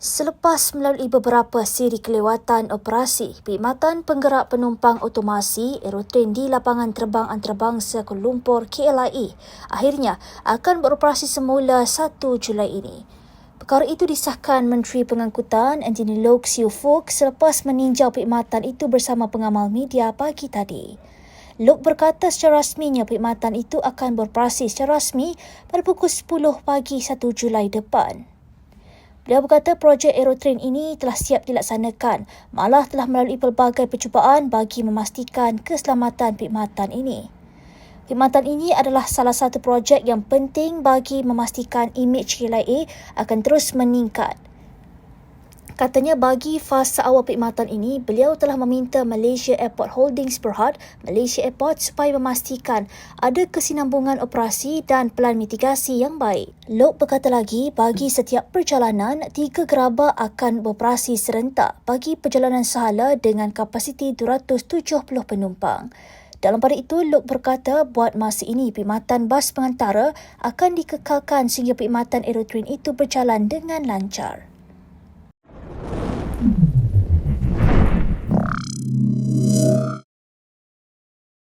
Selepas melalui beberapa siri kelewatan operasi, Perkhidmatan Penggerak Penumpang Otomasi Aerotrain di Lapangan Terbang Antarabangsa Kuala Lumpur KLIA akhirnya akan beroperasi semula 1 Julai ini. Perkara itu disahkan Menteri Pengangkutan Engineer Loke Siu Fook selepas meninjau perkhidmatan itu bersama pengamal media pagi tadi. Loke berkata secara rasminya perkhidmatan itu akan beroperasi secara rasmi pada pukul 10 pagi 1 Julai depan. Beliau berkata projek Aerotrain ini telah siap dilaksanakan, malah telah melalui pelbagai percubaan bagi memastikan keselamatan perkhidmatan ini. Perkhidmatan ini adalah salah satu projek yang penting bagi memastikan imej KLIA akan terus meningkat. Katanya bagi fasa awal perkhidmatan ini, beliau telah meminta Malaysia Airport Holdings Berhad, Malaysia Airport supaya memastikan ada kesinambungan operasi dan pelan mitigasi yang baik. Lok berkata lagi, bagi setiap perjalanan, tiga gerabak akan beroperasi serentak bagi perjalanan sahala dengan kapasiti 270 penumpang. Dalam pada itu, Lok berkata buat masa ini perkhidmatan bas pengantara akan dikekalkan sehingga perkhidmatan aerotrain itu berjalan dengan lancar.